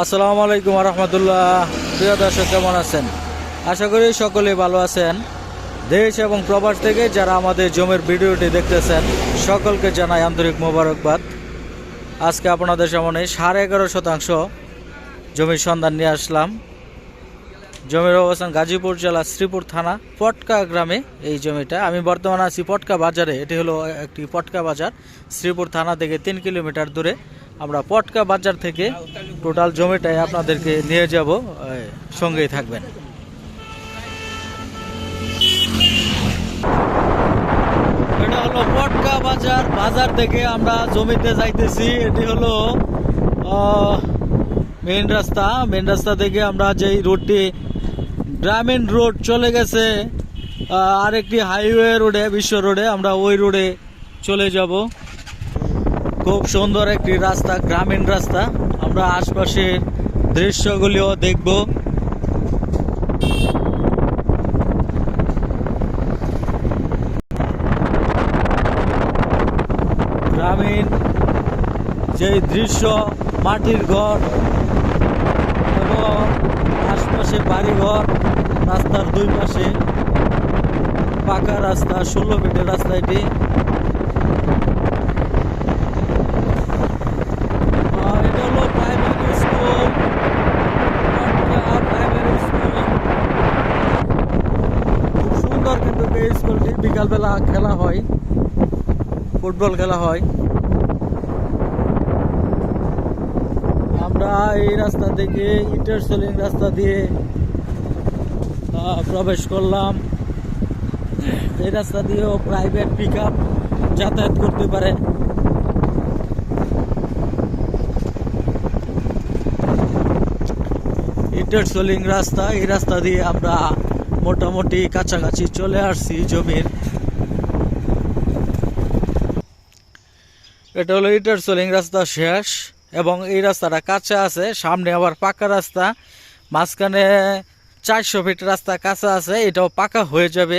আসসালামু আলাইকুম রহমতুল্লাহ। প্রিয় দর্শক, কেমন আছেন? আশা করি সকলেই ভালো আছেন। দেশ এবং প্রবাস থেকে যারা আমাদের জমির ভিডিওটি দেখতেছেন, সকলকে জানাই আন্তরিক মোবারকবাদ। আজকে আপনাদের সামনে সাড়ে এগারো শতাংশ জমির সন্ধান নিয়ে আসলাম। জমির অবস্থান গাজীপুর জেলা শ্রীপুর থানা, পটকা গ্রামে এই জমিটা। আমি বর্তমানে আছি পটকা বাজারে। এটি হলো একটি পটকা বাজার। শ্রীপুর থানা থেকে তিন কিলোমিটার দূরে। আমরা পটকা বাজার থেকে টোটাল জমিটাই আপনাদেরকে নিয়ে যাব সঙ্গেই থাকবেন। এটা হলো পটকা বাজার বাজার থেকে আমরা জমিতে যাইতেছি। এটি হলো মেন রাস্তা। মেন রাস্তা থেকে আমরা যেই রোডটি গ্রামীণ রোড চলে গেছে আরেকটি হাইওয়ে রোডে বিশ্ব রোডে আমরা ওই রোডে চলে যাব। খুব সুন্দর একটি রাস্তা, গ্রামীণ রাস্তা। আমরা আশপাশের দৃশ্যগুলিও দেখব। গ্রামীণ যে দৃশ্য, মাটির ঘর এবং আশপাশে বাড়িঘর, রাস্তার দুই পাশে পাকা রাস্তা, ষোলো ফিটের রাস্তা এটি আহ, এটা হলো প্রাইমারি স্কুল প্রাইমারি স্কুল খুব কিন্তু এই স্কুলটি বিকালবেলা খেলা হয়, ফুটবল খেলা হয়। আমরা এই রাস্তা থেকে ইটার সেলিং রাস্তা দিয়ে প্রবেশ করলাম। এই রাস্তা দিয়েও প্রাইভেট পিক যাতায়াত করতে পারে। ইটার সোলিং রাস্তা, এই রাস্তা দিয়ে আমরা মোটামুটি কাছাকাছি চলে আসছি জমির। এটা হলো ইটার সোলিং রাস্তা শেষ এবং এই রাস্তাটা কাঁচা আছে, সামনে আবার পাকা রাস্তা। মাঝখানে চারশো ফিট রাস্তা কাঁচা আছে, এটাও পাকা হয়ে যাবে।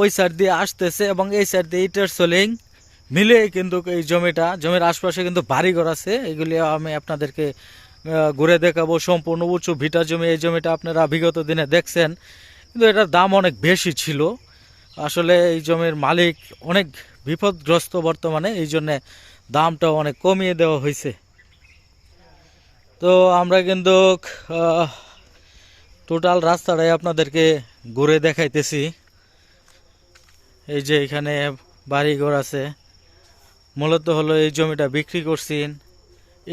ওই সাইড দিয়ে আসতেছে এবং এই সাইড দিয়ে ইটার সোলিং মিলে কিন্তু এই জমিটা, জমির আশপাশে কিন্তু বাড়িঘর আছে, এগুলি আমি আপনাদেরকে ঘুরে দেখাবো সম্পূর্ণ উঁচু ভিটা জমি, এই জমিটা আপনারা বিগত দিনে দেখছেন। কিন্তু এটার দাম অনেক বেশি ছিল। আসলে এই জমির মালিক অনেক বিপদগ্রস্ত বর্তমানে, এই জন্যে দামটা অনেক কমিয়ে দেওয়া হয়েছে। তো আমরা কিন্তু টোটাল রাস্তাটাই আপনাদেরকে ঘুরে দেখাইতেছি। এই যে এখানে বাড়িঘর আছে। মূলত হলো এই জমিটা বিক্রি করছেন।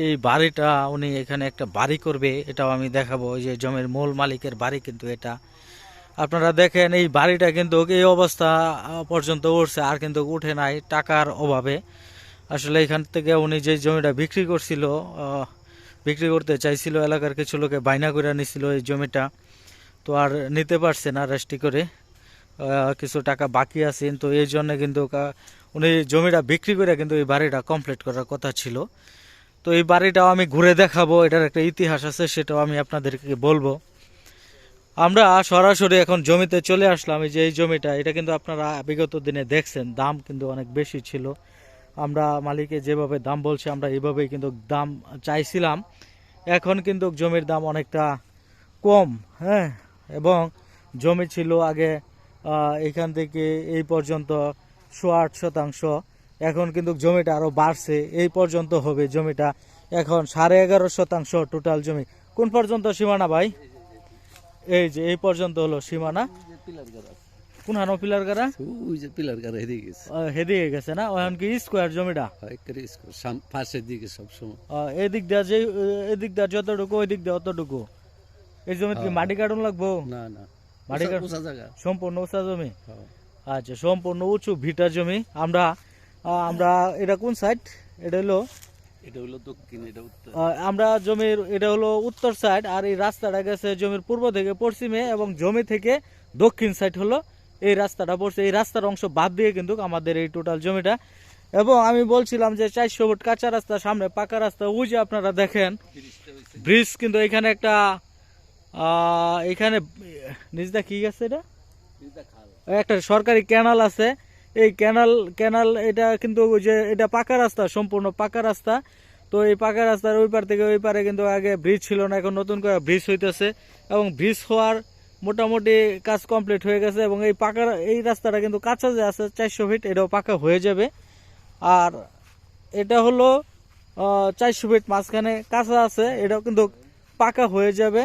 এই বাড়িটা উনি এখানে একটা বাড়ি করবে, এটাও আমি দেখাবো যে জমির মূল মালিকের বাড়ি কিন্তু এটা। আপনারা দেখেন, এই বাড়িটা কিন্তু এই অবস্থা পর্যন্ত উঠছে, আর কিন্তু উঠে নাই টাকার অভাবে। আসলে এখান থেকে উনি যে জমিটা বিক্রি করছিল বিক্রি করতে চাইছিল, এলাকার কিছু লোকে বাইনা করে নিছিল এই জমিটা। তো আর নিতে পারছে না রেস্টি করে কিছু টাকা বাকি আছে, তো এই জন্য কিন্তু উনি জমিটা বিক্রি করে কিন্তু এই বাড়িটা কমপ্লিট করার কথা ছিল। তো এই বাড়িটাও আমি ঘুরে দেখাবো, এটার একটা ইতিহাস আছে, সেটাও আমি আপনাদেরকে বলব। আমরা সরাসরি এখন জমিতে চলে আসলাম, এই যে এই জমিটা, এটা কিন্তু আপনারা বিগত দিনে দেখছেন, দাম কিন্তু অনেক বেশি ছিল। আমরা মালিকে যেভাবে দাম বলছে, আমরা এইভাবেই কিন্তু দাম চাইছিলাম। এখন কিন্তু জমির দাম অনেকটা কম হ্যাঁ? এবং জমি ছিল আগে এখান থেকে এই পর্যন্ত শো আট শতাংশ। এখন কিন্তু জমিটা আরও বাড়ছে। এই পর্যন্ত হবে জমিটা। এখন সাড়ে এগারো শতাংশ টোটাল জমি। কোন পর্যন্ত সীমানা ভাই? এই যে এই পর্যন্ত হলো সীমানা। কোন হানো পিলার গারা ওই যে পিলার গাড়া এদিকে গেছে। হেদিকে গেছে না? ওখান কি স্কোয়ার জমিটা? হয় পাশের দিকে এদিক দিয়া যে এদিক দিয়া যতটুকু ওই দিক দিয়া অতটুকু। এই জমিতে কি হ্যাঁ। মাটি কাটুন লাগবো? না না। মাটি উঁচা- কাট- উঁচা জায়গা। সম্পূর্ণ উঁচা জমি? হ্যাঁ। আচ্ছা সম্পূর্ণ উঁচু ভিটা জমি। আমরা আমরা এটা কোন সাইড এটা হলো এটা হলো দক্ষিণ এটা উত্তর। আমরা জমির এটা হলো উত্তর সাইড আর এই রাস্তাটা গেছে জমির পূর্ব থেকে পশ্চিমে এবং জমি থেকে দক্ষিণ সাইড হলো এই রাস্তাটা পড়ছে। এই রাস্তার অংশ বাদ দিয়ে কিন্তু আমাদের এই টোটাল জমিটা। এবং আমি বলছিলাম যে চারশো ফুট কাঁচা রাস্তা সামনে পাকা রাস্তা ওই যে আপনারা দেখেন ব্রিজ কিন্তু এখানে একটা এখানে নিজদা কি গেছে এটা? একটা সরকারি ক্যানাল আছে। এই ক্যানাল ক্যানাল এটা কিন্তু ওই যে, এটা পাকা রাস্তা, সম্পূর্ণ পাকা রাস্তা। তো এই পাকা রাস্তার ওই পার থেকে ওই পারে কিন্তু আগে ব্রিজ ছিল না, এখন নতুন করে ব্রিজ হইতেছে। এবং ব্রিজ হওয়ার মোটামুটি কাজ কমপ্লিট হয়ে গেছে এবং এই পাকা, এই রাস্তাটা কিন্তু কাঁচা যে আছে, চারশো ফিট এটাও পাকা হয়ে যাবে। আর এটা হলো চারশো ফিট মাঝখানে কাঁচা আছে, এটাও কিন্তু পাকা হয়ে যাবে।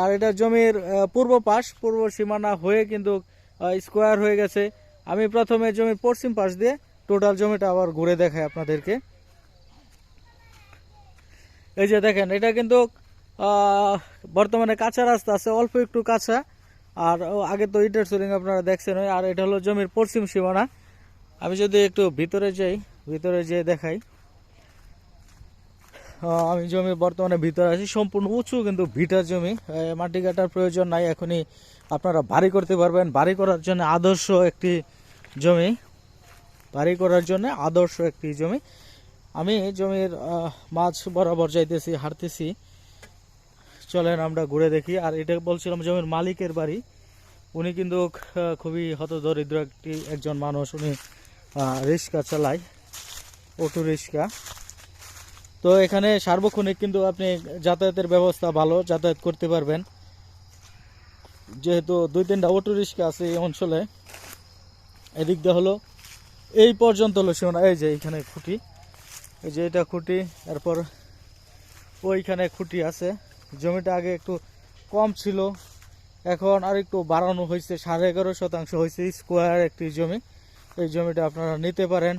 আর এটা জমির পূর্ব পাশ, পূর্ব সীমানা হয়ে কিন্তু স্কোয়ার হয়ে গেছে। আমি প্রথমে জমির পশ্চিম পাশ দিয়ে টোটাল জমিটা আবার ঘুরে দেখাই আপনাদেরকে। এই যে দেখেন, এটা কিন্তু বর্তমানে কাঁচা রাস্তা আছে, অল্প একটু কাঁচা। আর আগে তো ইটের সুরিং আপনারা দেখছেন আর এটা হলো জমির পশ্চিম সীমানা। আমি যদি একটু ভিতরে যাই, ভিতরে যেয়ে দেখাই। আমি জমি বর্তমানে ভিতরে আছি, সম্পূর্ণ উঁচু কিন্তু ভিটার জমি। মাটি কাটার প্রয়োজন নাই, এখনই আপনারা বাড়ি করতে পারবেন। বাড়ি করার জন্য আদর্শ একটি জমি বাড়ি করার জন্য আদর্শ একটি জমি। আমি জমির মাছ বরাবর যাইতেছি, হাঁটতেছি। চলেন আমরা ঘুরে দেখি। আর এটা বলছিলাম জমির মালিকের বাড়ি। উনি কিন্তু খুবই হতদরিদ্র একটি, একজন মানুষ। উনি রিক্সা চালায়, অটো রিক্সা। তো এখানে সার্বক্ষণিক কিন্তু আপনি যাতায়াতের ব্যবস্থা ভালো, যাতায়াত করতে পারবেন। যেহেতু দুই তিনটা অটো রিক্সা আছে এই অঞ্চলে এদিক দিয়ে হলো এই পর্যন্ত হলো সীমানা এই যে এইখানে খুঁটি। এই যে এটা খুঁটি এরপর ওইখানে খুঁটি আছে। জমিটা আগে একটু কম ছিল এখন আর একটু বাড়ানো হয়েছে সাড়ে এগারো শতাংশ হয়েছে স্কোয়ার একটি জমি। এই জমিটা আপনারা নিতে পারেন।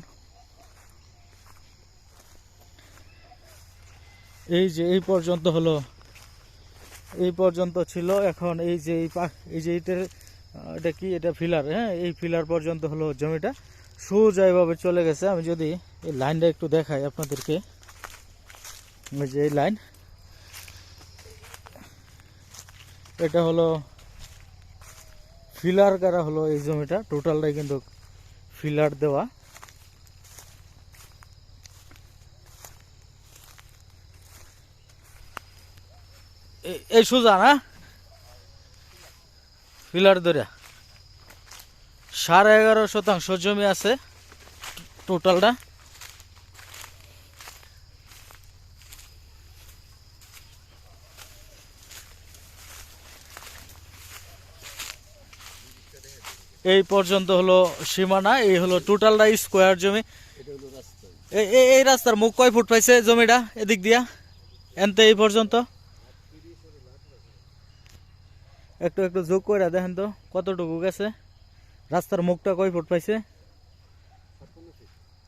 এই যে এই পর্যন্ত হলো এই পর্যন্ত ছিল এখন এই যে এই এই যে আহ, এটা কি? এটা ফিলার হ্যাঁ এই ফিলার পর্যন্ত হলো জমিটা। সোজা এভাবে চলে গেছে। আমি যদি এই লাইনটা একটু দেখাই আপনাদেরকে। যে এই লাইন। এটা হলো ফিলার করা হলো এই জমিটা। টোটালটাই কিন্তু ফিলার দেওয়া। এই সোজা না? ফিলার ধরে। সাড়ে এগারো শতাংশ জমি আছে টোটালটা। এই পর্যন্ত হলো সীমানা, এই হলো টোটালটা স্কোয়ার জমি। এই রাস্তার মুখ কয় ফুট পাইছে জমিটা এদিক দিয়া? এনতে এই পর্যন্ত। একটু একটু যোগ করে দেখেন তো কতটুকু গেছে? রাস্তার মুখটা কয় ফুট পাইছে?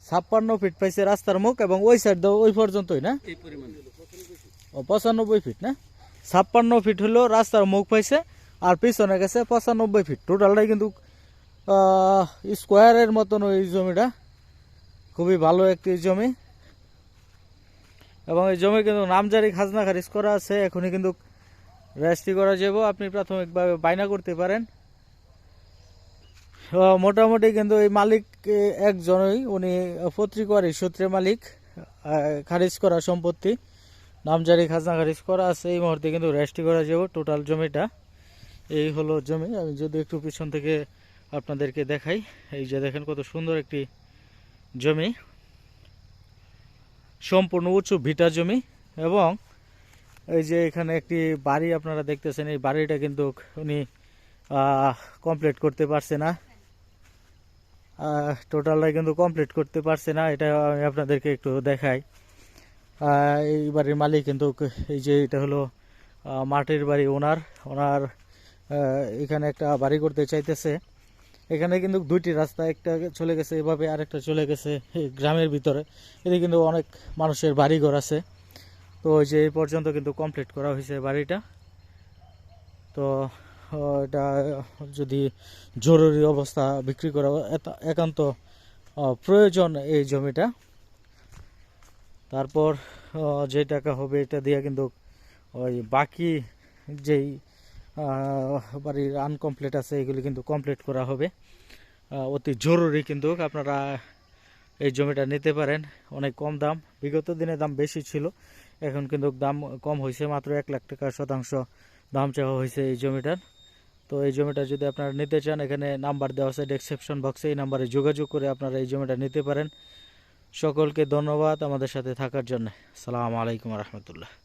ছাপ্পান্ন ফিট পাইছে রাস্তার মুখ এবং ওই সাইড দাও ওই পর্যন্তই না? ও পঁচানব্বই ফিট না? ছাপ্পান্ন ফিট হলো রাস্তার মুখ পাইছে আর পিছনে গেছে পঁচানব্বই ফিট। টোটালটাই কিন্তু স্কোয়ারের মতন ওই জমিটা। খুবই ভালো একটি জমি। এবং এই জমি কিন্তু নামজারি খাজনা খারিজ করা আছে এখনই কিন্তু রেজিস্ট্রি করা যাব? আপনি প্রাথমিকভাবে বায়না করতে পারেন। মোটামুটি কিন্তু এই মালিক একজনই। উনি পত্রিকার সূত্রে মালিক। খারিজ করা সম্পত্তি। নামজারি খাজনা খারিজ করা আছে। এই মুহূর্তে কিন্তু রেজিস্ট্রি করা যাব? টোটাল জমিটা। এই হলো জমি। আমি যদি একটু পিছন থেকে আপনাদেরকে দেখাই। এই যে দেখেন কত সুন্দর একটি জমি। সম্পূর্ণ উঁচু ভিটা জমি এবং এই যে এখানে একটি বাড়ি আপনারা দেখতেছেন, এই বাড়িটা কিন্তু উনি কমপ্লিট করতে পারছে না। টোটালটা কিন্তু কমপ্লিট করতে পারছে না, এটা আমি আপনাদেরকে একটু দেখাই। এই বাড়ির মালিক কিন্তু, এই যে এটা হলো মাটির বাড়ি ওনার। ওনার এখানে একটা বাড়ি করতে চাইতেছে। এখানে কিন্তু দুইটি রাস্তা, একটা চলে গেছে এভাবে, আরেকটা চলে গেছে গ্রামের ভিতরে। এদিকে কিন্তু অনেক মানুষের বাড়িঘর আছে। তো ওই যে এই পর্যন্ত কিন্তু কমপ্লিট করা হয়েছে বাড়িটা। তো এটা যদি জরুরি অবস্থা বিক্রি করা একান্ত প্রয়োজন এই জমিটা। তারপর যে টাকা হবে এটা দিয়ে কিন্তু ওই বাকি যেই বাড়ির আনকমপ্লিট আছে, এগুলি কিন্তু কমপ্লিট করা হবে। অতি জরুরি কিন্তু আপনারা এই জমিটা নিতে পারেন। অনেক কম দাম। বিগত দিনে দাম বেশি ছিল। এখন কিন্তু দাম কম হয়েছে। মাত্র এক লাখ টাকা শতাংশ দাম চাওয়া হয়েছে এই জমিটার। তো এই জমিটা যদি আপনারা নিতে চান, এখানে নাম্বার দেওয়া আছে ডেসক্রিপশন বক্সে এই নাম্বারে যোগাযোগ করে আপনারা এই জমিটা নিতে পারেন। সকলকে ধন্যবাদ আমাদের সাথে থাকার জন্য। সালাম আলাইকুম রহমতুল্লাহ।